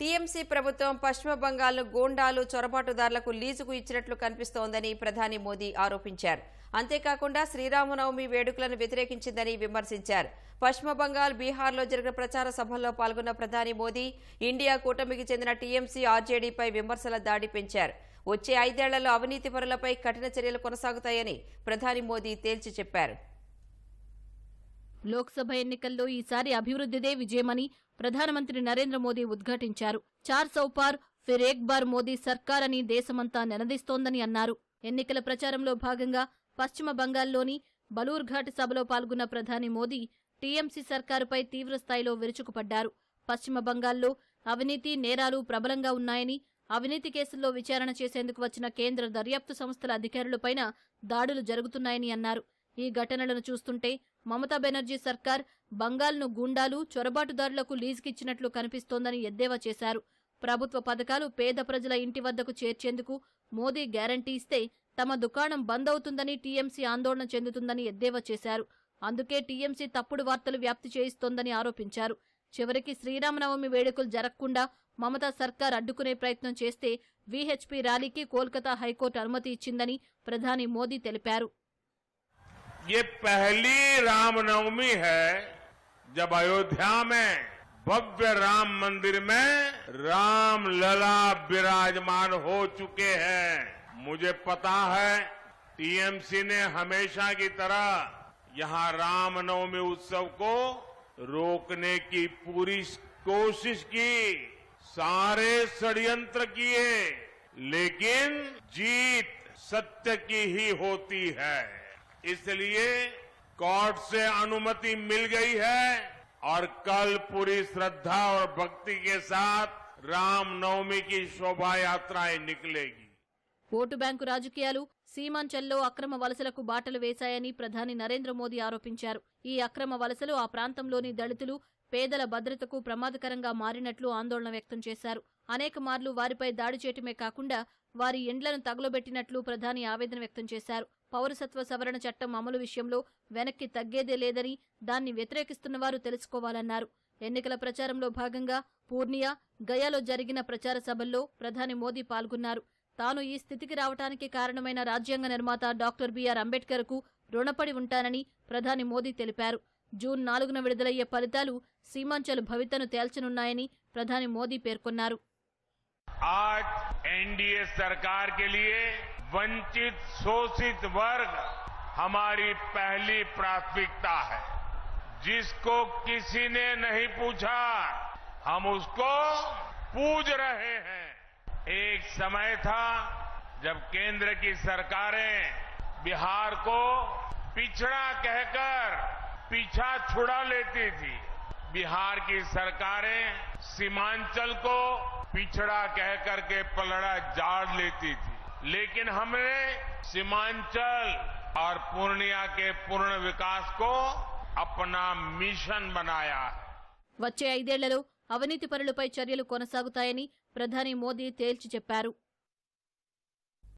TMC ప్రభుత్వం పశ్చిమ బంగాల్ను గోండాలు చొరబాటుదారులకు లీజుకు ఇచ్చినట్లు కనిపిస్తోందని ప్రధాని మోదీ ఆరోపించారు. అంతేకాకుండా శ్రీరామనవమి వేడుకలను వ్యతిరేకించిందని విమర్శించారు. పశ్చిమ బంగాల్ బీహార్లో జరిగిన ప్రచార సభల్లో పాల్గొన్న ప్రధాని మోదీ ఇండియా కూటమికి చెందిన టీఎంసీ ఆర్జేడీపై విమర్శల దాడి పెంచారు. వచ్చే ఐదేళ్ళలో అవినీతి పరులపై కఠిన చర్యలు కొనసాగుతాయని ప్రధాని మోదీ తేల్చి చెప్పారు. లోక్సభ ఎన్నికల్లో ఈసారి అభివృద్ధిదే విజయమని ప్రధానమంత్రి నరేంద్ర మోదీ ఉద్ఘాటించారు. చార్ సౌపార్ ఫిర్ ఏక్ బార్ మోదీ సర్కార్ అని దేశమంతా నినదిస్తోందని అన్నారు. ఎన్నికల ప్రచారంలో భాగంగా పశ్చిమ బంగాల్లోని బలూర్ఘాట్ సభలో పాల్గొన్న ప్రధాని మోదీ టీఎంసీ సర్కారుపై తీవ్రస్థాయిలో విరుచుకుపడ్డారు. పశ్చిమ బంగాల్లో అవినీతి నేరాలు ప్రబలంగా ఉన్నాయని అవినీతి కేసుల్లో విచారణ చేసేందుకు వచ్చిన కేంద్ర దర్యాప్తు సంస్థల అధికారులపైన దాడులు జరుగుతున్నాయని అన్నారు. ఈ ఘటనలను చూస్తుంటే మమతా బెనర్జీ సర్కార్ బంగాల్ను గూండాలు చొరబాటుదారులకు లీజుకిచ్చినట్లు కనిపిస్తోందని ఎద్దేవా చేశారు. ప్రభుత్వ పథకాలు పేద ప్రజల ఇంటి వద్దకు చేర్చేందుకు మోదీ గ్యారంటీ ఇస్తే తమ దుకాణం బంద్ అవుతుందని టీఎంసీ ఆందోళన చెందుతుందని ఎద్దేవా చేశారు. అందుకే టీఎంసీ తప్పుడు వార్తలు వ్యాప్తి చేయిస్తోందని ఆరోపించారు. చివరికి శ్రీరామనవమి వేడుకలు జరగకుండా మమతా సర్కార్ అడ్డుకునే ప్రయత్నం చేస్తే వీహెచ్పీ ర్యాలీకి కోల్కతా హైకోర్టు అనుమతి ఇచ్చిందని ప్రధాని మోదీ తెలిపారు. ये पहली रामनवमी है, जब अयोध्या में भव्य राम मंदिर में राम लला विराजमान हो चुके हैं। मुझे पता है, टीएमसी ने हमेशा की तरह यहाँ रामनवमी उत्सव को रोकने की पूरी कोशिश की, सारे षड्यंत्र किए, लेकिन जीत सत्य की ही होती है। इसलिए कोर्ट से अनुमति मिल गई है और कल पूरी श्रद्धा और भक्ति के साथ रामनवमी की शोभा यात्राएं निकलेगी ఓటు బ్యాంకు రాజకీయాలు సీమాంచల్లో అక్రమ వలసలకు బాటలు వేశాయని ప్రధాని నరేంద్ర మోదీ ఆరోపించారు ఈ అక్రమ వలసలు ఆ ప్రాంతంలోని దళితులు పేదల భద్రతకు ప్రమాదకరంగా మారినట్లు ఆందోళన వ్యక్తం చేశారు అనేక మార్లు వారిపై దాడి చేయటమే కాకుండా వారి ఇండ్లను తగులబెట్టినట్లు ప్రధాని ఆవేదన వ్యక్తం చేశారు పౌరసత్వ సవరణ చట్టం అమలు విషయంలో వెనక్కి తగ్గేదే లేదని దాన్ని వ్యతిరేకిస్తున్న వారు తెలుసుకోవాలన్నారు ఎన్నికల ప్రచారంలో భాగంగా పూర్నియా గయాలో జరిగిన ప్రచార సభల్లో ప్రధాని మోదీ పాల్గొన్నారు తాను ఈ స్థితికి రావటానికి కారణమైన రాజ్యాంగ నిర్మాత డాక్టర్ బిఆర్ అంబేద్కర్ కు రుణపడి ఉంటానని ప్రధాని మోదీ తెలిపారు జూన్ నాలుగున విడుదలయ్యే ఫలితాలు సీమాంచల్ భవితను తేల్చనున్నాయని ప్రధాని మోదీ పేర్కొన్నారు आज एनडीए सरकार के लिए वंचित शोषित वर्ग हमारी पहली प्राथमिकता है। जिसको किसी ने नहीं पूछा, हम उसको पूज रहे हैं। एक समय था जब केंद्र की सरकारें बिहार को पिछड़ा कहकर पीछा छुड़ा लेती थी। बिहार की सरकारें सीमांचल को पिछड़ा कहकर के पलड़ा जाड़ लेती थी। लेकिन हमने सीमांचल और पूर्णिया के पूर्ण विकास को अपना मिशन बनाया है వచ్చే ఐదేళ్లలో అవినీతి పరులపై చర్యలు కొనసాగుతాయని ప్రధాని మోదీ తేల్చి చెప్పారు